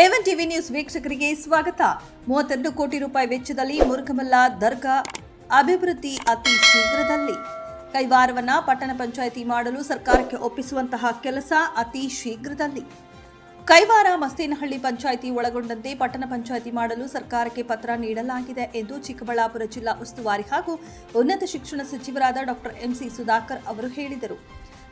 A one TV news ವೀಕ್ಷಕರಿಗೆ ಸ್ವಾಗತ. ಮೂವತ್ತೆರಡು ಕೋಟಿ ರೂಪಾಯಿ ವೆಚ್ಚದಲ್ಲಿ ಮುರುಘಮಲ್ಲ ದರ್ಗಾ ಅಭಿವೃದ್ಧಿ ಅತಿ ಶೀಘ್ರದಲ್ಲಿ. ಕೈವಾರವನ್ನು ಪಟ್ಟಣ ಪಂಚಾಯಿತಿ ಮಾಡಲು ಸರ್ಕಾರಕ್ಕೆ ಒಪ್ಪಿಸುವಂತಹ ಕೆಲಸ ಅತಿ ಶೀಘ್ರದಲ್ಲಿ. ಕೈವಾರ ಮಸ್ತೇನಹಳ್ಳಿ ಪಂಚಾಯಿತಿ ಒಳಗೊಂಡಂತೆ ಪಟ್ಟಣ ಪಂಚಾಯಿತಿ ಮಾಡಲು ಸರ್ಕಾರಕ್ಕೆ ಪತ್ರ ನೀಡಲಾಗಿದೆ ಎಂದು ಚಿಕ್ಕಬಳ್ಳಾಪುರ ಜಿಲ್ಲಾ ಉಸ್ತುವಾರಿ ಹಾಗೂ ಉನ್ನತ ಶಿಕ್ಷಣ ಸಚಿವರಾದ ಡಾಕ್ಟರ್ ಎಂಸಿ ಸುಧಾಕರ್ ಅವರು ಹೇಳಿದರು.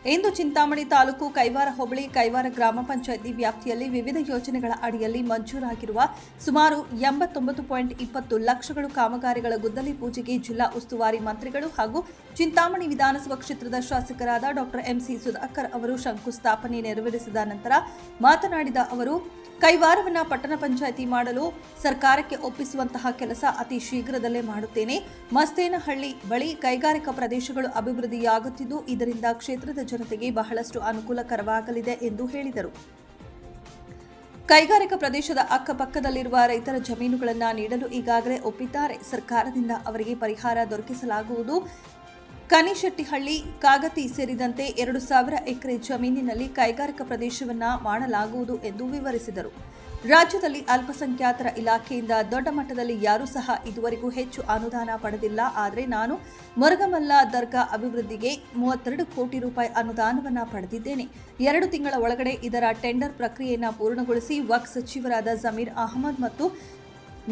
ಇಂದು ಚಿಂತಾಮಣಿ ತಾಲೂಕು ಕೈವಾರ ಹೋಬಳಿ, ಕೈವಾರ ಗ್ರಾಮ ಪಂಚಾಯಿತಿ ವ್ಯಾಪ್ತಿಯಲ್ಲಿ ವಿವಿಧ ಯೋಜನೆಗಳ ಅಡಿಯಲ್ಲಿ ಮಂಜೂರಾಗಿರುವ ಸುಮಾರು ಎಂಬತ್ತೊಂಬತ್ತು ಪಾಯಿಂಟ್ ಇಪ್ಪತ್ತು ಲಕ್ಷಗಳು ಕಾಮಗಾರಿಗಳ ಗುದ್ದಲಿ ಪೂಜೆಗೆ ಜಿಲ್ಲಾ ಉಸ್ತುವಾರಿ ಮಂತ್ರಿಗಳು ಹಾಗೂ ಚಿಂತಾಮಣಿ ವಿಧಾನಸಭಾ ಕ್ಷೇತ್ರದ ಶಾಸಕರಾದ ಡಾಕ್ಟರ್ ಎಂಸಿ ಸುಧಾಕರ್ ಅವರು ಶಂಕುಸ್ಥಾಪನೆ ನೆರವೇರಿಸಿದ ನಂತರ ಮಾತನಾಡಿದ ಅವರು, ಕೈವಾರವನ್ನ ಪಟ್ಟಣ ಪಂಚಾಯಿತಿ ಮಾಡಲು ಸರ್ಕಾರಕ್ಕೆ ಒಪ್ಪಿಸುವಂತಹ ಕೆಲಸ ಅತಿ ಶೀಘ್ರದಲ್ಲೇ ಮಾಡುತ್ತೇನೆ. ಮಸ್ತೇನಹಳ್ಳಿ ಬಳಿ ಕೈಗಾರಿಕಾ ಪ್ರದೇಶಗಳು ಅಭಿವೃದ್ಧಿಯಾಗುತ್ತಿದ್ದು, ಇದರಿಂದ ಕ್ಷೇತ್ರದ ಜನತೆಗೆ ಬಹಳಷ್ಟು ಅನುಕೂಲಕರವಾಗಲಿದೆ ಎಂದು ಹೇಳಿದರು. ಕೈಗಾರಿಕಾ ಪ್ರದೇಶದ ಅಕ್ಕಪಕ್ಕದಲ್ಲಿರುವ ರೈತರ ಜಮೀನುಗಳನ್ನು ನೀಡಲು ಈಗಾಗಲೇ ಒಪ್ಪಿದ್ದಾರೆ. ಸರ್ಕಾರದಿಂದ ಅವರಿಗೆ ಪರಿಹಾರ ದೊರಕಿಸಲಾಗುವುದು. ಕನಿಶೆಟ್ಟಿಹಳ್ಳಿ, ಕಾಗತಿ ಸೇರಿದಂತೆ ಎರಡು ಸಾವಿರ ಎಕರೆ ಜಮೀನಿನಲ್ಲಿ ಕೈಗಾರಿಕಾ ಪ್ರದೇಶವನ್ನ ಮಾಡಲಾಗುವುದು ಎಂದು ವಿವರಿಸಿದರು. ರಾಜ್ಯದಲ್ಲಿ ಅಲ್ಪಸಂಖ್ಯಾತರ ಇಲಾಖೆಯಿಂದ ದೊಡ್ಡ ಮಟ್ಟದಲ್ಲಿ ಯಾರೂ ಸಹ ಇದುವರೆಗೂ ಹೆಚ್ಚು ಅನುದಾನ ಪಡೆದಿಲ್ಲ. ಆದರೆ ನಾನು ಮುರುಗಮಲ್ಲ ದರ್ಗಾ ಅಭಿವೃದ್ಧಿಗೆ ಮೂವತ್ತೆರಡು ಕೋಟಿ ರೂಪಾಯಿ ಅನುದಾನವನ್ನು ಪಡೆದಿದ್ದೇನೆ. ಎರಡು ತಿಂಗಳ ಒಳಗಡೆ ಇದರ ಟೆಂಡರ್ ಪ್ರಕ್ರಿಯೆಯನ್ನು ಪೂರ್ಣಗೊಳಿಸಿ ವಕ್ ಸಚಿವರಾದ ಜಮೀರ್ ಅಹಮದ್ ಮತ್ತು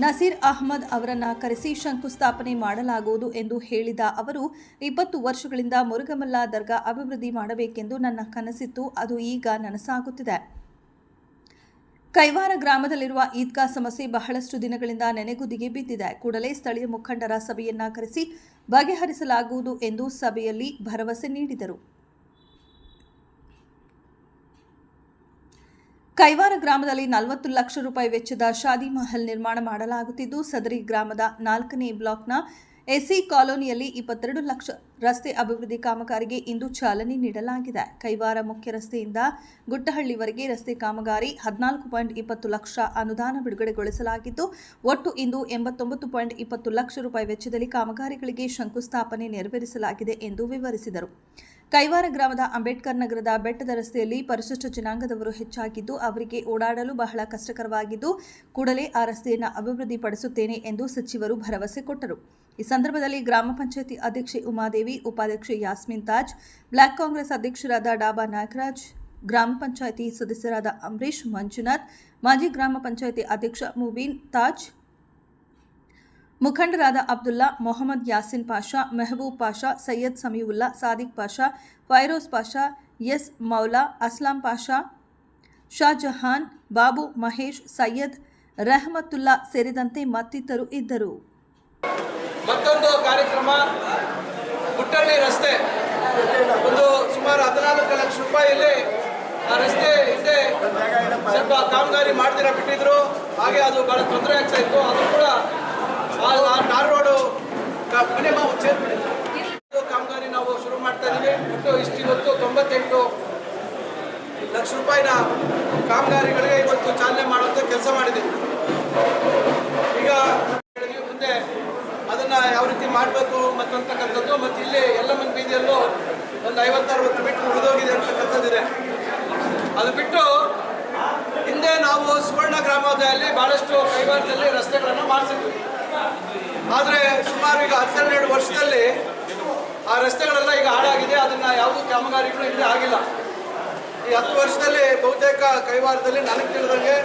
ನಸೀರ್ ಅಹಮದ್ ಅವರನ್ನು ಕರೆಸಿ ಶಂಕುಸ್ಥಾಪನೆ ಮಾಡಲಾಗುವುದು ಎಂದು ಹೇಳಿದ ಅವರು, ಇಪ್ಪತ್ತು ವರ್ಷಗಳಿಂದ ಮುರುಗಮಲ್ಲ ದರ್ಗಾ ಅಭಿವೃದ್ಧಿ ಮಾಡಬೇಕೆಂದು ನನ್ನ ಕನಸಿತ್ತು. ಅದು ಈಗ ನನಸಾಗುತ್ತಿದೆ. ಕೈವಾರ ಗ್ರಾಮದಲ್ಲಿರುವ ಈದ್ಗಾ ಸಮಸ್ಯೆ ಬಹಳಷ್ಟು ದಿನಗಳಿಂದ ನೆನೆಗುದಿಗೆ ಬಿದ್ದಿದೆ. ಕೂಡಲೇ ಸ್ಥಳೀಯ ಮುಖಂಡರ ಸಭೆಯನ್ನ ಕರೆಸಿ ಬಗೆಹರಿಸಲಾಗುವುದು ಎಂದು ಸಭೆಯಲ್ಲಿ ಭರವಸೆ ನೀಡಿದರು. ಕೈವಾರ ಗ್ರಾಮದಲ್ಲಿ ನಲವತ್ತು ಲಕ್ಷ ರೂಪಾಯಿ ವೆಚ್ಚದ ಶಾದಿ ಮಹಲ್ ನಿರ್ಮಾಣ ಮಾಡಲಾಗುತ್ತಿದ್ದು, ಸದರಿ ಗ್ರಾಮದ ನಾಲ್ಕನೇ ಬ್ಲಾಕ್ನ ಎಸಿ ಕಾಲೋನಿಯಲ್ಲಿ ಇಪ್ಪತ್ತೆರಡು ಲಕ್ಷ ರಸ್ತೆ ಅಭಿವೃದ್ಧಿ ಕಾಮಗಾರಿಗೆ ಇಂದು ಚಾಲನೆ ನೀಡಲಾಗಿದೆ. ಕೈವಾರ ಮುಖ್ಯ ರಸ್ತೆಯಿಂದ ಗುಟ್ಟಹಳ್ಳಿವರೆಗೆ ರಸ್ತೆ ಕಾಮಗಾರಿ ಹದಿನಾಲ್ಕು ಪಾಯಿಂಟ್ ಇಪ್ಪತ್ತು ಲಕ್ಷ ಅನುದಾನ ಬಿಡುಗಡೆಗೊಳಿಸಲಾಗಿದ್ದು, ಒಟ್ಟು ಇಂದು ಎಂಬತ್ತೊಂಬತ್ತು ಪಾಯಿಂಟ್ ಇಪ್ಪತ್ತು ಲಕ್ಷ ರೂಪಾಯಿ ವೆಚ್ಚದಲ್ಲಿ ಕಾಮಗಾರಿಗಳಿಗೆ ಶಂಕುಸ್ಥಾಪನೆ ನೆರವೇರಿಸಲಾಗಿದೆ ಎಂದು ವಿವರಿಸಿದರು. ಕೈವಾರ ಗ್ರಾಮದ ಅಂಬೇಡ್ಕರ್ ನಗರದ ಬೆಟ್ಟದ ರಸ್ತೆಯಲ್ಲಿ ಪರಿಶಿಷ್ಟ ಜನಾಂಗದವರು ಹೆಚ್ಚಾಗಿದ್ದು ಅವರಿಗೆ ಓಡಾಡಲು ಬಹಳ ಕಷ್ಟಕರವಾಗಿದ್ದು ಕೂಡಲೇ ಆ ರಸ್ತೆಯನ್ನು ಅಭಿವೃದ್ಧಿಪಡಿಸುತ್ತೇನೆ ಎಂದು ಸಚಿವರು ಭರವಸೆ ಕೊಟ್ಟರು. ಈ ಸಂದರ್ಭದಲ್ಲಿ ಗ್ರಾಮ ಪಂಚಾಯತಿ ಅಧ್ಯಕ್ಷೆ ಉಮಾದೇವಿ, ಉಪಾಧ್ಯಕ್ಷೆ ಯಾಸ್ಮಿನ್ ತಾಜ್, ಬ್ಲಾಕ್ ಕಾಂಗ್ರೆಸ್ ಅಧ್ಯಕ್ಷರಾದ ಡಾಬಾ ನಾಗರಾಜ್, ಗ್ರಾಮ ಪಂಚಾಯಿತಿ ಸದಸ್ಯರಾದ ಅಂಬರೀಶ್ ಮಂಜುನಾಥ್, ಮಾಜಿ ಗ್ರಾಮ ಪಂಚಾಯಿತಿ ಅಧ್ಯಕ್ಷ ಮುಬೀನ್ ತಾಜ್ ಮುಖಂಡರಾದ ಅಬ್ದುಲ್ಲಾ, ಮೊಹಮ್ಮದ್ ಯಾಸಿನ್ ಪಾಷಾ, ಮೆಹಬೂಬ್ ಪಾಷಾ, ಸೈಯದ್ ಸಮೀವುಲ್ಲಾ, ಸಾದಿಕ್ ಪಾಷಾ, ಫೈರೋಜ್ ಪಾಷಾ, ಎಸ್ ಮೌಲಾ, ಅಸ್ಲಾಂ ಪಾಷಾ ಶಾಜಹಾನ್ ಬಾಬು ಮಹೇಶ್, ಸೈಯದ್ ರೆಹಮತ್ತುಲ್ಲಾ ಸೇರಿದಂತೆ ಮತ್ತಿತರು ಇದ್ದರು. ಮತ್ತೊಂದು ಕಾರ್ಯಕ್ರಮ ಗುಟ್ಟಳ್ಳಿ ರಸ್ತೆ. ಒಂದು ಸುಮಾರು ಹದಿನಾಲ್ಕು ಲಕ್ಷ ರೂಪಾಯಿಯಲ್ಲಿ ಆ ರಸ್ತೆ ಹಿಂದೆ ಸ್ವಲ್ಪ ಕಾಮಗಾರಿ ಮಾಡ್ತೀರಾ ಬಿಟ್ಟಿದ್ರು. ಹಾಗೆ ಅದು ಬಹಳ ತೊಂದರೆ ಆಗ್ತಾ ಇತ್ತು. ಅದು ಕೂಡ ಟಾರ್ ರೋಡು ಮನೆ ಸೇರ್ಬಿಟ್ಟಿದೆ ಇದು ಕಾಮಗಾರಿ ನಾವು ಶುರು ಮಾಡ್ತಾ ಇದೀವಿ. ಒಟ್ಟು ಇಷ್ಟು ಇವತ್ತು ತೊಂಬತ್ತೆಂಟು ಲಕ್ಷ ರೂಪಾಯಿನ ಕಾಮಗಾರಿಗಳಿಗೆ ಇವತ್ತು ಚಾಲನೆ ಮಾಡುವಂಥ ಕೆಲಸ ಮಾಡಿದ್ದೀವಿ ಈಗ ಮುಂದೆ ಅದನ್ನ ಯಾವ ರೀತಿ ಮಾಡಬೇಕು ಮತ್ತಂತಕ್ಕಂಥದ್ದು ಮತ್ತು ಇಲ್ಲಿ ಎಲ್ಲ ಮಂದಿ ಬೀದಿಯಲ್ಲೂ ಒಂದು ಐವತ್ತರವತ್ತು ಮೀಟರ್ ಉಳಿದೋಗಿದೆ ಅಂತಕ್ಕಂಥದ್ದಿದೆ ಅದು ಬಿಟ್ಟು ಹಿಂದೆ ನಾವು ಸುವರ್ಣ ಗ್ರಾಮೋದಯಲ್ಲಿ ಬಹಳಷ್ಟು ಕೈಗಾರದಲ್ಲಿ ರಸ್ತೆಗಳನ್ನು ಮಾಡಿಸಿದ್ವಿ. ಆದರೆ ಸುಮಾರು ಈಗ ಹತ್ತೆರಡು ವರ್ಷದಲ್ಲಿ ಆ ರಸ್ತೆಗಳೆಲ್ಲ ಈಗ ಹಾಳಾಗಿದೆ. ಅದನ್ನ ಯಾವುದೂ ಕಾಮಗಾರಿಗಳು ಇಲ್ಲಿ ಆಗಿಲ್ಲ. ಈ ಹತ್ತು ವರ್ಷದಲ್ಲಿ ಬಹುತೇಕ ಕೈವಾರದಲ್ಲಿ ನನಗೆ ತಿಳಿದಂಗೆ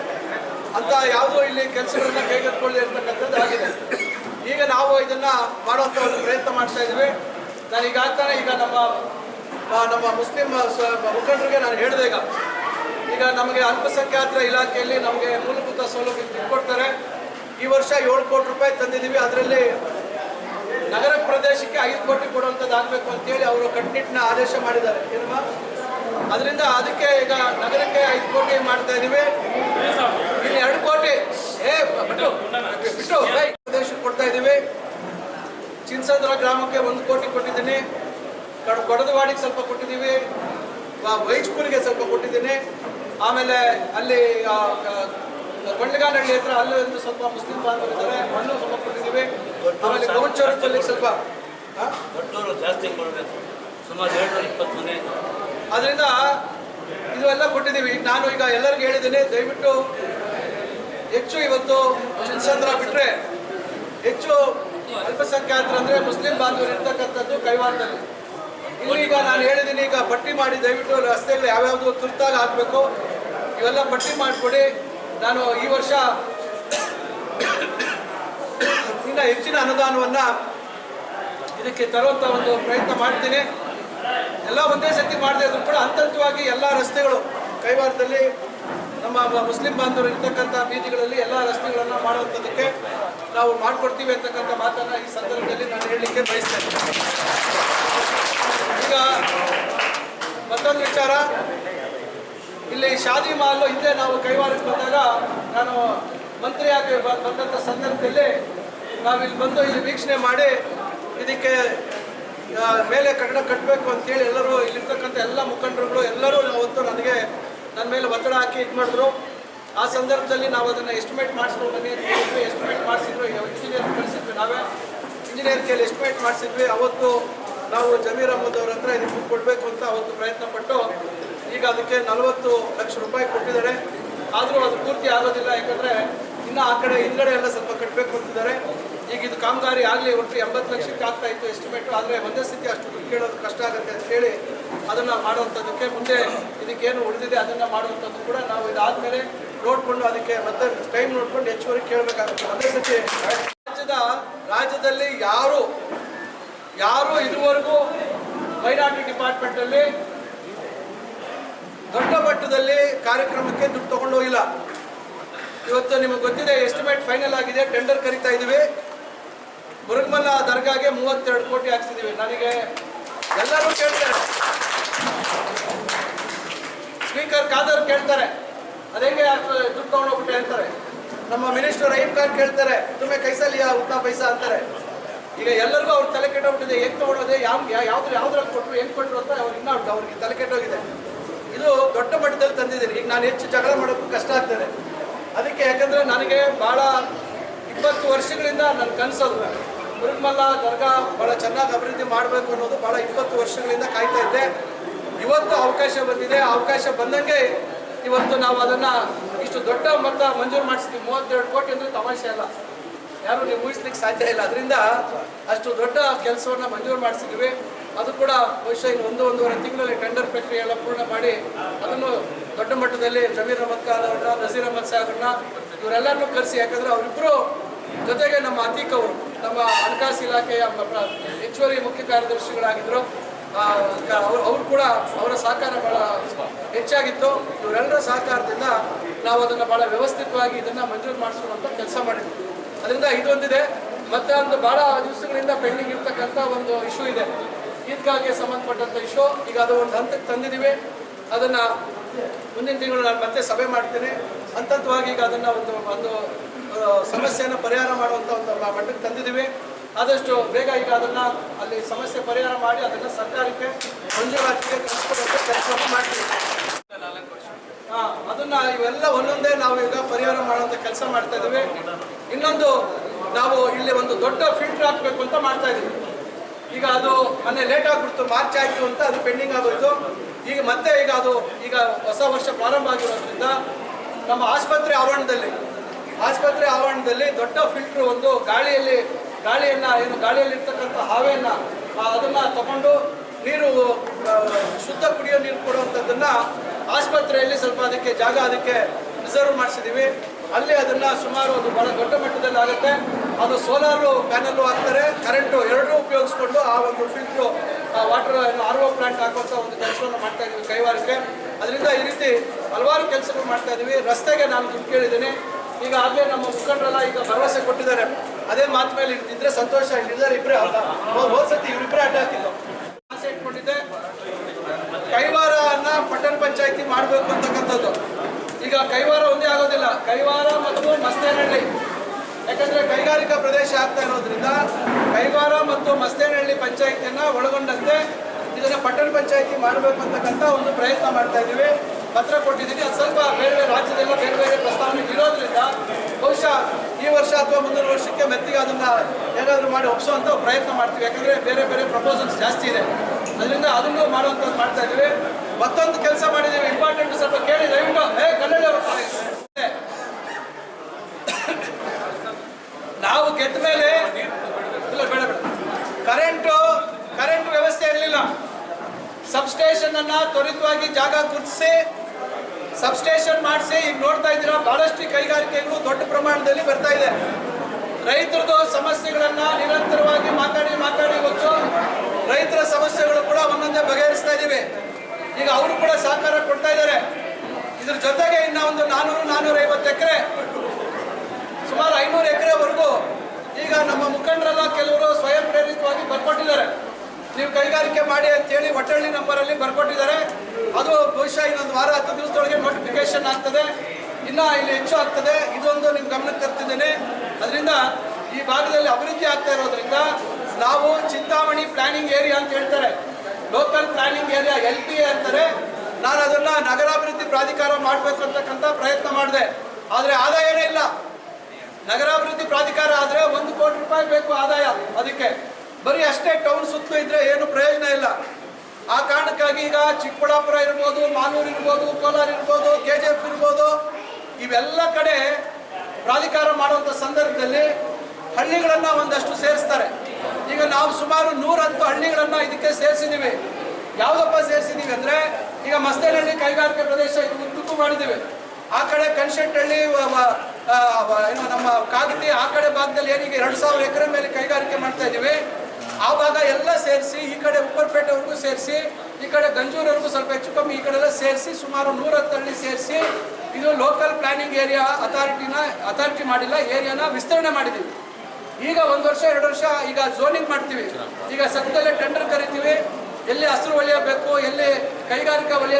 ಅಂತ ಯಾವುದೋ ಇಲ್ಲಿ ಕೆಲಸಗಳನ್ನ ಕೈಗೆತ್ಕೊಳ್ಳಿ ಅಂತಕ್ಕಂಥದ್ದು ಆಗಿದೆ. ಈಗ ನಾವು ಇದನ್ನ ಮಾಡುವಂಥ ಒಂದು ಪ್ರಯತ್ನ ಮಾಡ್ತಾ ಇದೀವಿ ನಾನು ಈಗ ಆಗ್ತಾನೆ ಈಗ ನಮ್ಮ ನಮ್ಮ ಮುಸ್ಲಿಂ ಮುಖಂಡರಿಗೆ ನಾನು ಹೇಳಿದೆ ಈಗ. ಈಗ ನಮಗೆ ಅಲ್ಪಸಂಖ್ಯಾತರ ಇಲಾಖೆಯಲ್ಲಿ ನಮಗೆ ಮೂಲಭೂತ ಸೌಲಭ್ಯ ಕೊಡ್ತಾರೆ. ಈ ವರ್ಷ ಏಳು ಕೋಟಿ ರೂಪಾಯಿ ತಂದಿದ್ದೀವಿ. ಅದರಲ್ಲಿ ನಗರ ಪ್ರದೇಶಕ್ಕೆ ಐದು ಕೋಟಿ ಕೊಡುವಂಥದ್ದು ಆಗಬೇಕು ಅಂತೇಳಿ ಅವರು ಕಟ್ಟುನಿಟ್ಟಿನ ಆದೇಶ ಮಾಡಿದ್ದಾರೆ. ಏನಮ್ಮ? ಅದರಿಂದ ಅದಕ್ಕೆ ಈಗ ನಗರಕ್ಕೆ ಐದು ಕೋಟಿ ಮಾಡ್ತಾ ಇದ್ದೀವಿ. ಇಲ್ಲಿ ಎರಡು ಕೋಟಿ. ಏ, ಬಿಟ್ಟು. ಪ್ರದೇಶಕ್ಕೆ ಕೊಡ್ತಾ ಇದ್ದೀವಿ. ಚಿನ್ಸಂದ್ರ ಗ್ರಾಮಕ್ಕೆ ಒಂದು ಕೋಟಿ ಕೊಟ್ಟಿದ್ದೀನಿ. ಕಡ, ಕೊಡದವಾಡಿಗೆ ಸ್ವಲ್ಪ ಕೊಟ್ಟಿದ್ದೀವಿ. ವೈಜ್ಪುರಿಗೆ ಸ್ವಲ್ಪ ಕೊಟ್ಟಿದ್ದೀನಿ. ಆಮೇಲೆ ಅಲ್ಲಿ ಗೊಂಡಗಾನಹಳ್ಳಿ ಹತ್ರ ಅಲ್ಲೂ ಒಂದು ಸ್ವಲ್ಪ ಮುಸ್ಲಿಂ ಬಾಂಧವರು ಇದ್ದಾರೆ ಅಲ್ಲೂ ಸ್ವಲ್ಪ ಕೊಟ್ಟಿದ್ದೀವಿ ಆಮೇಲೆ ಗೌಂಚೌರದಲ್ಲಿ ಸ್ವಲ್ಪ? ದೊಡ್ಡವರು ಜಾಸ್ತಿ ಕೊಡಬೇಕು. ಸುಮಾರು ಏಳ್ನೂರ ಇಪ್ಪತ್ತು ಮನೆ. ಅದರಿಂದ ಇದು ಎಲ್ಲ ಕೊಟ್ಟಿದ್ದೀವಿ. ನಾನು ಈಗ ಎಲ್ಲರಿಗೂ ಹೇಳಿದ್ದೀನಿ ದಯವಿಟ್ಟು ಹೆಚ್ಚು ಇವತ್ತು ಚಿನ್ಸಂದ್ರ ಬಿಟ್ಟರೆ ಹೆಚ್ಚು ಅಲ್ಪಸಂಖ್ಯಾತರು ಅಂದರೆ ಮುಸ್ಲಿಂ ಬಾಂಧವರು ಇರ್ತಕ್ಕಂಥದ್ದು ಕೈವಾರದಲ್ಲಿ ಇಲ್ಲಿ ಈಗ ನಾನು ಹೇಳಿದ್ದೀನಿ ಈಗ ಪಟ್ಟಿ ಮಾಡಿ ದಯವಿಟ್ಟು ರಸ್ತೆಗಳು ಯಾವ್ಯಾವುದು ತುರ್ತಾಗಿ ಹಾಕಬೇಕು ಇವೆಲ್ಲ ಪಟ್ಟಿ ಮಾಡಿಕೊಡಿ. ನಾನು ಈ ವರ್ಷ ಇನ್ನ ಹೆಚ್ಚಿನ ಅನುದಾನವನ್ನು ಇದಕ್ಕೆ ತರುವಂಥ ಒಂದು ಪ್ರಯತ್ನ ಮಾಡ್ತೀನಿ. ಎಲ್ಲ ಒಂದೇ ಸತಿ ಮಾಡದೇ ಇದ್ರು ಕೂಡ ಅಂತಂತವಾಗಿ ಎಲ್ಲ ರಸ್ತೆಗಳು ಕೈವಾರದಲ್ಲಿ ನಮ್ಮ ಮುಸ್ಲಿಂ ಬಾಂಧವರು ಇರ್ತಕ್ಕಂಥ ಬೀದಿಗಳಲ್ಲಿ ಎಲ್ಲ ರಸ್ತೆಗಳನ್ನು ಮಾಡುವಂಥದ್ದಕ್ಕೆ ನಾವು ಮಾಡಿಕೊಡ್ತೀವಿ ಅಂತಕ್ಕಂಥ ಮಾತನ್ನು ಈ ಸಂದರ್ಭದಲ್ಲಿ ನಾನು ಹೇಳಲಿಕ್ಕೆ ಬಯಸ್ತೇನೆ. ಈಗ ಮತ್ತೊಂದು ವಿಚಾರ. ಇಲ್ಲಿ ಶಾದಿ ಮಾಲ್ ಹಿಂದೆ ನಾವು ಕೈವಾರಕ್ಕೆ ಬಂದಾಗ ನಾನು ಮಂತ್ರಿಯಾಗಿ ಬಂದಂಥ ಸಂದರ್ಭದಲ್ಲಿ ನಾವಿಲ್ಲಿ ಬಂದು ಇಲ್ಲಿ ವೀಕ್ಷಣೆ ಮಾಡಿ ಇದಕ್ಕೆ ಮೇಲೆ ಕಟ್ಟಡ ಕಟ್ಟಬೇಕು ಅಂತೇಳಿ ಎಲ್ಲರೂ ಇಲ್ಲಿರ್ತಕ್ಕಂಥ ಎಲ್ಲ ಮುಖಂಡರುಗಳು ಎಲ್ಲರೂ ಅವತ್ತು ನನಗೆ ನನ್ನ ಮೇಲೆ ಒತ್ತಡ ಹಾಕಿ ಇದು ಮಾಡಿದ್ರು. ಆ ಸಂದರ್ಭದಲ್ಲಿ ನಾವು ಅದನ್ನು ಎಸ್ಟಿಮೇಟ್ ಮಾಡಿಸ್ಕೊಂಡು ಬನ್ನಿ ಎಸ್ಟಿಮೇಟ್ ಮಾಡಿಸಿದ್ರು ಇಂಜಿನಿಯರ್ ಕಳಿಸಿದ್ವಿ ನಾವೇ. ಇಂಜಿನಿಯರ್ ಕೇಳಿ ಎಸ್ಟಿಮೇಟ್ ಮಾಡಿಸಿದ್ವಿ. ಅವತ್ತು ನಾವು ಜಮೀರ್ ಅಹಮದ್ ಅವ್ರ ಹತ್ರ ಇದಕ್ಕೆ ಕೊಡಬೇಕು ಅಂತ ಅವತ್ತು ಪ್ರಯತ್ನ ಪಟ್ಟು ಈಗ ಅದಕ್ಕೆ ನಲವತ್ತು ಲಕ್ಷ ರೂಪಾಯಿ ಕೊಟ್ಟಿದ್ದಾರೆ. ಆದರೂ ಅದು ಪೂರ್ತಿ ಆಗೋದಿಲ್ಲ, ಯಾಕಂದರೆ ಇನ್ನು ಆ ಕಡೆ ಹಿಂದ್ಗಡೆ ಎಲ್ಲ ಸ್ವಲ್ಪ ಕಟ್ಟಬೇಕು ಅಂತಿದ್ದಾರೆ. ಈಗ ಇದು ಕಾಮಗಾರಿ ಆಗಲಿ, ಒಟ್ಟು ಎಂಬತ್ತು ಲಕ್ಷಕ್ಕೆ ಆಗ್ತಾ ಇತ್ತು ಎಸ್ಟಿಮೇಟು ಆದರೆ ಒಂದೇ ಸ್ಥಿತಿ ಅಷ್ಟು ಕೇಳೋದು ಕಷ್ಟ ಆಗುತ್ತೆ ಅಂತ ಹೇಳಿ ಅದನ್ನು ಮಾಡುವಂಥದ್ದಕ್ಕೆ ಮುಂದೆ ಇದಕ್ಕೇನು ಉಳಿದಿದೆ, ಅದನ್ನು ಮಾಡುವಂಥದ್ದು ಕೂಡ ನಾವು ಇದಾದಮೇಲೆ ನೋಡಿಕೊಂಡು ಅದಕ್ಕೆ ಮತ್ತೆ ಟೈಮ್ ನೋಡ್ಕೊಂಡು ಹೆಚ್ಚುವರಿ ಕೇಳಬೇಕಾಗುತ್ತೆ. ಒಂದೇ ಸತಿ ರಾಜ್ಯದ, ರಾಜ್ಯದಲ್ಲಿ ಯಾರು ಯಾರು ಇದುವರೆಗೂ ಮೈನಾರಿಟಿ ಡಿಪಾರ್ಟ್ಮೆಂಟಲ್ಲಿ ದೊಡ್ಡ ಮಟ್ಟದಲ್ಲಿ ಕಾರ್ಯಕ್ರಮಕ್ಕೆ ದುಡ್ಡು ತಗೊಂಡು ಹೋಗಿಲ್ಲ. ಇವತ್ತು ನಿಮಗೆ ಗೊತ್ತಿದೆ ಎಸ್ಟಿಮೇಟ್ ಫೈನಲ್ ಆಗಿದೆ ಟೆಂಡರ್ ಕರಿತಾ ಇದ್ದೀವಿ. ಮುರುಗಮಲ್ಲ ದರ್ಗಾಗೆ ಮೂವತ್ತೆರಡು ಕೋಟಿ ಹಾಕ್ಸಿದ್ದೀವಿ. ನನಗೆ ಎಲ್ಲರೂ ಕೇಳ್ತಾರೆ. ಸ್ಪೀಕರ್ ಖಾದರ್ ಕೇಳ್ತಾರೆ. ಅದೇ ದುಡ್ಡು ತಗೊಂಡೋಗ್ಬಿಟ್ಟೆ ಅಂತಾರೆ. ನಮ್ಮ ಮಿನಿಸ್ಟರ್ ರಹೀಮ್ ಖಾನ್ ಕೇಳ್ತಾರೆ, ತುಂಬ ಕೈಸಲಿಯಾ ಉತ್ತಾ ಪೈಸಾ? ಅಂತಾರೆ. ಈಗ ಎಲ್ಲರಿಗೂ ಅವ್ರು ತಲೆ ಕೆಟ್ಟೋಗ್ಬಿಟ್ಟಿದೆ. ಹೆಂಗ್ ತಗೊಳೋದೆ ಯಾವ ಯಾವ್ದು ಯಾವ್ದ್ರಲ್ಲಿ ಕೊಟ್ಟರು ಹೆಂಗ್ ಕೊಟ್ಟರು ಅಂತ ಅವ್ರು ಇನ್ನೂ ಅವ್ರಿಗೆ ತಲೆ ಕೆಟ್ಟೋಗಿದೆ. ಇದು ದೊಡ್ಡ ಮಟ್ಟದಲ್ಲಿ ತಂದಿದ್ದೀನಿ. ಈಗ ನಾನು ಹೆಚ್ಚು ಜಗಳ ಮಾಡೋಕ್ಕೂ ಕಷ್ಟ ಆಗ್ತದೆ. ಅದಕ್ಕೆ ಯಾಕಂದರೆ ನನಗೆ ಭಾಳ ಇಪ್ಪತ್ತು ವರ್ಷಗಳಿಂದ ನನ್ನ ಕನಸಲ್ಲ ಮುರುಗಮಲ್ಲ, ದರ್ಗಾ ಭಾಳ ಚೆನ್ನಾಗಿ ಅಭಿವೃದ್ಧಿ ಮಾಡಬೇಕು ಅನ್ನೋದು ಭಾಳ ಇಪ್ಪತ್ತು ವರ್ಷಗಳಿಂದ ಕಾಯ್ತಾ ಇದ್ದೆ. ಇವತ್ತು ಅವಕಾಶ ಬಂದಿದೆ. ಅವಕಾಶ ಬಂದಂಗೆ ಇವತ್ತು ನಾವು ಅದನ್ನು ಇಷ್ಟು ದೊಡ್ಡ ಮೊತ್ತ ಮಂಜೂರು ಮಾಡಿಸ್ತೀವಿ ಮೂವತ್ತೆರಡು ಕೋಟಿ ಅಂದರೆ ತಮಾಷೆ ಅಲ್ಲ. ಯಾರು ನೀವು ಊಹಿಸ್ಲಿಕ್ಕೆ ಸಾಧ್ಯ ಇಲ್ಲ. ಅದರಿಂದ ಅಷ್ಟು ದೊಡ್ಡ ಕೆಲಸವನ್ನು ಮಂಜೂರು ಮಾಡಿಸಿದ್ವಿ. ಅದು ಕೂಡ ಬಹುಶಃ ಇನ್ನು ಒಂದು ಒಂದೂವರೆ ತಿಂಗಳಲ್ಲಿ ಟೆಂಡರ್ ಪ್ರಕ್ರಿಯೆ ಎಲ್ಲ ಪೂರ್ಣ ಮಾಡಿ ಅದನ್ನು ದೊಡ್ಡ ಮಟ್ಟದಲ್ಲಿ ಜಮೀರ್ ಅಹಮದ್ ಖಾನ್ ಅವ್ರನ್ನ, ನಸೀರ್ ಅಹಮದ್ ಸಾಹೇಬ್ರನ್ನ ಇವರೆಲ್ಲರನ್ನು ಕರೆಸಿ, ಯಾಕಂದ್ರೆ ಅವರಿಬ್ಬರು ಜೊತೆಗೆ ನಮ್ಮ ಅತೀಕ್ ಅವರು, ನಮ್ಮ ಹಣಕಾಸು ಇಲಾಖೆಯ ಹೆಚ್ಚುವರಿ ಮುಖ್ಯ ಕಾರ್ಯದರ್ಶಿಗಳಾಗಿದ್ದರು ಅವರು ಅವ್ರು ಕೂಡ ಅವರ ಸಹಕಾರ ಬಹಳ ಹೆಚ್ಚಾಗಿತ್ತು. ಇವರೆಲ್ಲರ ಸಹಕಾರದಿಂದ ನಾವು ಅದನ್ನು ಬಹಳ ವ್ಯವಸ್ಥಿತವಾಗಿ ಇದನ್ನು ಮಂಜೂರು ಮಾಡಿಸುವಂಥ ಕೆಲಸ ಮಾಡಿದ್ವಿ. ಅದರಿಂದ ಇದೊಂದಿದೆ. ಮತ್ತೆ ಒಂದು ಭಾಳ ದಿವಸಗಳಿಂದ ಪೆಂಡಿಂಗ್ ಇರ್ತಕ್ಕಂಥ ಒಂದು ಇಶ್ಯೂ ಇದೆ. ಈದ್ಗಾಗೆ ಸಂಬಂಧಪಟ್ಟಂಥ ಇಶ್ಯೂ. ಈಗ ಅದು ಒಂದು ಹಂತಕ್ಕೆ ತಂದಿದ್ದೀವಿ. ಅದನ್ನು ಮುಂದಿನ ತಿಂಗಳು ನಾನು ಮತ್ತೆ ಸಭೆ ಮಾಡ್ತೀನಿ. ಹಂತ ಈಗ ಅದನ್ನು ಒಂದು ಒಂದು ಸಮಸ್ಯೆಯನ್ನು ಪರಿಹಾರ ಮಾಡುವಂಥ ಒಂದು ಮಟ್ಟಕ್ಕೆ ತಂದಿದ್ದೀವಿ. ಆದಷ್ಟು ಬೇಗ ಈಗ ಅದನ್ನು ಅಲ್ಲಿ ಸಮಸ್ಯೆ ಪರಿಹಾರ ಮಾಡಿ ಅದನ್ನು ಸರ್ಕಾರಕ್ಕೆ ಮಂಜೂರಾತಿಗೆ ಕಳಿಸ್ಕೊಡುವಂಥ ಕೆಲಸವನ್ನು ಮಾಡ್ತೀವಿ. ಹಾ, ಅದನ್ನ ಇವೆಲ್ಲ ಒಂದೊಂದೇ ನಾವು ಈಗ ಪರಿಹಾರ ಮಾಡುವಂತ ಕೆಲಸ ಮಾಡ್ತಾ ಇದ್ದೀವಿ. ಇನ್ನೊಂದು ನಾವು ಇಲ್ಲಿ ಒಂದು ದೊಡ್ಡ ಫಿಲ್ಟರ್ ಹಾಕ್ಬೇಕು ಅಂತ ಮಾಡ್ತಾ ಇದೀವಿ ಈಗ ಅದು ಮೊನ್ನೆ ಲೇಟ್ ಆಗ್ಬಿಡ್ತು ಮಾರ್ಚ್ ಆಯಿತು ಅಂತ ಅದು ಪೆಂಡಿಂಗ್ ಆಗೋಯ್ತು. ಈಗ ಮತ್ತೆ ಈಗ ಅದು ಈಗ ಹೊಸ ವರ್ಷ ಪ್ರಾರಂಭ ಆಗಿರೋದ್ರಿಂದ ನಮ್ಮ ಆಸ್ಪತ್ರೆ ಆವರಣದಲ್ಲಿ ಆಸ್ಪತ್ರೆ ಆವರಣದಲ್ಲಿ ದೊಡ್ಡ ಫಿಲ್ಟರ್ ಒಂದು ಗಾಳಿಯಲ್ಲಿ, ಗಾಳಿಯನ್ನ ಏನು ಗಾಳಿಯಲ್ಲಿ ಇರ್ತಕ್ಕಂಥ ಹಾವೆಯನ್ನ ಅದನ್ನ ತಗೊಂಡು ನೀರು ಶುದ್ಧ ಕುಡಿಯೋ ನೀರು ಕೊಡುವಂಥದ್ದನ್ನ ಆಸ್ಪತ್ರೆಯಲ್ಲಿ ಸ್ವಲ್ಪ ಅದಕ್ಕೆ ಜಾಗ ಅದಕ್ಕೆ ರಿಸರ್ವ್ ಮಾಡಿಸಿದ್ದೀವಿ ಅಲ್ಲಿ ಅದನ್ನ ಸುಮಾರು ಒಂದು ಬಹಳ ದೊಡ್ಡ ಮಟ್ಟದಲ್ಲಿ ಆಗುತ್ತೆ. ಅದು ಸೋಲಾರು ಪ್ಯಾನಲ್ಲು ಹಾಕ್ತಾರೆ. ಕರೆಂಟು ಎರಡನ್ನೂ ಉಪಯೋಗಿಸ್ಕೊಂಡು ಆ ಒಂದು filter water R O plant ಹಾಕುವಂಥ ಒಂದು ಕೆಲಸವನ್ನು ಮಾಡ್ತಾ ಇದ್ದೀವಿ ಕೈವಾರಕ್ಕೆ. ಅದರಿಂದ ಈ ರೀತಿ ಹಲವಾರು ಕೆಲಸಗಳು ಮಾಡ್ತಾ ಇದ್ದೀವಿ ರಸ್ತೆಗೆ ನಾನು ದುಡ್ಡು ಕೇಳಿದ್ದೀನಿ. ಈಗ ಆಗಲೇ ನಮ್ಮ ಮುಖಂಡರೆಲ್ಲ ಈಗ ಭರವಸೆ ಕೊಟ್ಟಿದ್ದಾರೆ. ಅದೇ ಮಾತು ಮೇಲೆ ಇದ್ರೆ ಸಂತೋಷ ಇಲ್ಲಿದ್ದಾರೆ ಇಬ್ಬರೇ ಹೋದ ಸತಿ ಇವರಿಬ್ಬರೇ ಅಡ್ಡ ಆಸೆ ಇಟ್ಕೊಂಡಿದ್ದೆ. ಕೈವಾರನ ಪಟ್ಟಣ ಪಂಚಾಯತಿ ಮಾಡಬೇಕು ಅಂತಕ್ಕಂಥದ್ದು. ಈಗ ಕೈವಾರ ಒಂದೇ ಆಗೋದಿಲ್ಲ. ಕೈವಾರ ಮತ್ತು ಮಸ್ತೇನಹಳ್ಳಿ. ಯಾಕಂದ್ರೆ ಕೈಗಾರಿಕಾ ಪ್ರದೇಶ ಆಗ್ತಾ ಇರೋದ್ರಿಂದ ಕೈವಾರ ಮತ್ತು ಮಸ್ತೇನಹಳ್ಳಿ ಪಂಚಾಯತಿಯನ್ನ ಒಳಗೊಂಡಂತೆ ಇದನ್ನ ಪಟ್ಟಣ ಪಂಚಾಯಿತಿ ಮಾಡಬೇಕು ಅಂತಕ್ಕಂಥ ಒಂದು ಪ್ರಯತ್ನ ಮಾಡ್ತಾ ಇದ್ದೀವಿ. ಪತ್ರ ಕೊಟ್ಟಿದ್ದೀನಿ. ಅದು ಸ್ವಲ್ಪ ಬೇರೆ ಬೇರೆ ರಾಜ್ಯದೆಲ್ಲ ಬೇರೆ ಬೇರೆ ಪ್ರಸ್ತಾವನೆ ಇರೋದ್ರಿಂದ ಬಹುಶಃ ಈ ವರ್ಷ ಅಥವಾ ಮುಂದಿನ ವರ್ಷಕ್ಕೆ ಮೆತ್ತಿಗೆ ಅದನ್ನ ಏನಾದರೂ ಮಾಡಿ ಒಪ್ಸುವಂತ ಪ್ರಯತ್ನ ಮಾಡ್ತೀವಿ. ಯಾಕಂದ್ರೆ ಬೇರೆ ಬೇರೆ ಪ್ರಪೋಸಲ್ಸ್ ಜಾಸ್ತಿ ಇದೆ. ಅದರಿಂದ ಅದನ್ನು ಮಾಡುವಂಥದ್ದು ಮಾಡ್ತಾ ಇದ್ದೀವಿ. ಮತ್ತೊಂದು ಕೆಲಸ ಮಾಡಿದ್ದೀವಿ. ಇಂಪಾರ್ಟೆಂಟ್ ಸ್ವಲ್ಪ ಕೇಳಿ. ದಯವಿಟ್ಟು ಹೇ ಕನ್ನಡ ನಾವು ಗೆದ್ದ ಮೇಲೆ ಕರೆಂಟು, ಕರೆಂಟ್ ವ್ಯವಸ್ಥೆ ಇರಲಿಲ್ಲ. ಸಬ್ಸ್ಟೇಷನ್ ಅನ್ನ ತ್ವರಿತವಾಗಿ ಜಾಗ ಗುರುತಿಸಿ, ಸಬ್ಸ್ಟೇಷನ್ ಮಾಡಿಸಿ, ಈಗ ನೋಡ್ತಾ ಇದ್ದೀರಾ, ಬಹಳಷ್ಟು ಕೈಗಾರಿಕೆಗಳು ದೊಡ್ಡ ಪ್ರಮಾಣದಲ್ಲಿ ಬರ್ತಾ ಇದೆ. ರೈತರದ್ದು ಸಮಸ್ಯೆಗಳನ್ನ ನಿರಂತರವಾಗಿ ಮಾತಾಡಿ ಮಾತಾಡಿ ಗೊತ್ತು. ರೈತರ ಸಮಸ್ಯೆಗಳು ಕೂಡ ಒಂದೊಂದೇ ಬಗೆಹರಿಸ್ತಾ ಇದ್ದೀವಿ. ಈಗ ಅವರು ಕೂಡ ಸಹಕಾರ ಕೊಡ್ತಾ ಇದ್ದಾರೆ. ಇದ್ರ ಜೊತೆಗೆ ಇನ್ನ ಒಂದು ನಾನೂರು ನಾನೂರ ಐವತ್ತು ಎಕರೆ, ಸುಮಾರು ಐನೂರು ಈಗ ನಮ್ಮ ಮುಖಂಡರೆಲ್ಲ ಕೆಲವರು ಸ್ವಯಂ ಪ್ರೇರಿತವಾಗಿ ಬರ್ಕೊಟ್ಟಿದ್ದಾರೆ. ನೀವು ಕೈಗಾರಿಕೆ ಮಾಡಿ ಅಂತೇಳಿ ಒಟ್ಟಳ್ಳಿ ನಂಬರಲ್ಲಿ ಬರ್ಕೊಟ್ಟಿದ್ದಾರೆ. ಅದು ಬಹುಶಃ ಇನ್ನೊಂದು ವಾರ ಹತ್ತು ದಿವಸದೊಳಗೆ ನೋಟಿಫಿಕೇಶನ್ ಆಗ್ತದೆ. ಇನ್ನ ಇಲ್ಲಿ ಹೆಚ್ಚು ಆಗ್ತದೆ. ಇದೊಂದು ನಿಮ್ಮ ಗಮನಕ್ಕೆ ತರ್ತಿದ್ದೇನೆ. ಅದರಿಂದ ಈ ಭಾಗದಲ್ಲಿ ಅಭಿವೃದ್ಧಿ ಆಗ್ತಾ ಇರೋದ್ರಿಂದ ನಾವು ಚಿಂತಾಮಣಿ ಪ್ಲಾನಿಂಗ್ ಏರಿಯಾ ಅಂತ ಹೇಳ್ತಾರೆ. Local planning area L P A ಅಂತಾರೆ. ನಾನು ಅದನ್ನ ನಗರಾಭಿವೃದ್ಧಿ ಪ್ರಾಧಿಕಾರ ಮಾಡಬೇಕು ಅಂತಕ್ಕಂಥ ಪ್ರಯತ್ನ ಮಾಡಿದೆ. ಆದರೆ ಆದಾಯನೇ ಇಲ್ಲ. ನಗರಾಭಿವೃದ್ಧಿ ಪ್ರಾಧಿಕಾರ ಆದ್ರೆ ಒಂದು ಕೋಟಿ ರೂಪಾಯಿ ಬೇಕು ಆದಾಯ. ಅದಕ್ಕೆ ಬರೀ ಅಷ್ಟೇ ಟೌನ್ ಸುತ್ತಲೂ ಇದ್ರೆ ಏನು ಪ್ರಯೋಜನ ಇಲ್ಲ. ಆ ಕಾರಣಕ್ಕಾಗಿ ಈಗ ಚಿಕ್ಕಬಳ್ಳಾಪುರ ಇರ್ಬೋದು, ಮಾನೂರು ಇರ್ಬೋದು, ಕೋಲಾರ ಇರ್ಬೋದು ಕೆ ಜಿ ಎಫ್ ಇರ್ಬೋದು, ಇವೆಲ್ಲ ಕಡೆ ಪ್ರಾಧಿಕಾರ ಮಾಡುವಂಥ ಸಂದರ್ಭದಲ್ಲಿ ಹಳ್ಳಿಗಳನ್ನ ಒಂದಷ್ಟು ಸೇರಿಸ್ತಾರೆ. ಈಗ ನಾವು ಸುಮಾರು ನೂರಂತು ಹಳ್ಳಿಗಳನ್ನ ಇದಕ್ಕೆ ಸೇರಿಸಿದ್ದೀವಿ ಯಾವುದಪ್ಪ ಸೇರಿಸಿದ್ದೀವಿ ಅಂದ್ರೆ ಈಗ ಮಸ್ತೇನಹಳ್ಳಿ ಕೈಗಾರಿಕೆ ಪ್ರದೇಶ ಇದು ಉದ್ದಕ್ಕೂ ಮಾಡಿದ್ದೀವಿ ಆ ಕಡೆ ಕನ್ಶೆಟ್ಟಹಳ್ಳಿ ಏನು ನಮ್ಮ ಕಾಗತಿ ಆ ಕಡೆ ಭಾಗದಲ್ಲಿ ಏನೀಗ ಎರಡು ಸಾವಿರ ಎಕರೆ ಮೇಲೆ ಕೈಗಾರಿಕೆ ಮಾಡ್ತಾ ಇದ್ದೀವಿ. ಆ ಭಾಗ ಎಲ್ಲ ಸೇರಿಸಿ, ಈ ಕಡೆ ಉಪ್ಪರ್ಪೇಟೆವರೆಗೂ ಸೇರಿಸಿ, ಈ ಕಡೆ ಗಂಜೂರವರೆಗೂ ಸ್ವಲ್ಪ ಹೆಚ್ಚು ಕಮ್ಮಿ, ಈ ಕಡೆ ಎಲ್ಲ ಸೇರಿಸಿ, ಸುಮಾರು ನೂರತ್ತು ಹಳ್ಳಿ ಸೇರಿಸಿ, ಇದು ಲೋಕಲ್ ಪ್ಲಾನಿಂಗ್ ಏರಿಯಾ ಅಥಾರಿಟಿನ ಅಥಾರಿಟಿ ಮಾಡಿಲ್ಲ ಏರಿಯಾನ ವಿಸ್ತರಣೆ ಮಾಡಿದ್ದೀವಿ. ಈಗ ಒಂದು ವರ್ಷ, ಎರಡು ವರ್ಷ ಈಗ ಝೋನಿಂಗ್ ಮಾಡ್ತೀವಿ. ಈಗ ಸದ್ಯದಲ್ಲೇ ಟೆಂಡರ್ ಕರಿತೀವಿ. ಎಲ್ಲಿ ಹಸಿರು ವಲಯ ಎಲ್ಲಿ ಕೈಗಾರಿಕಾ ವಲಯ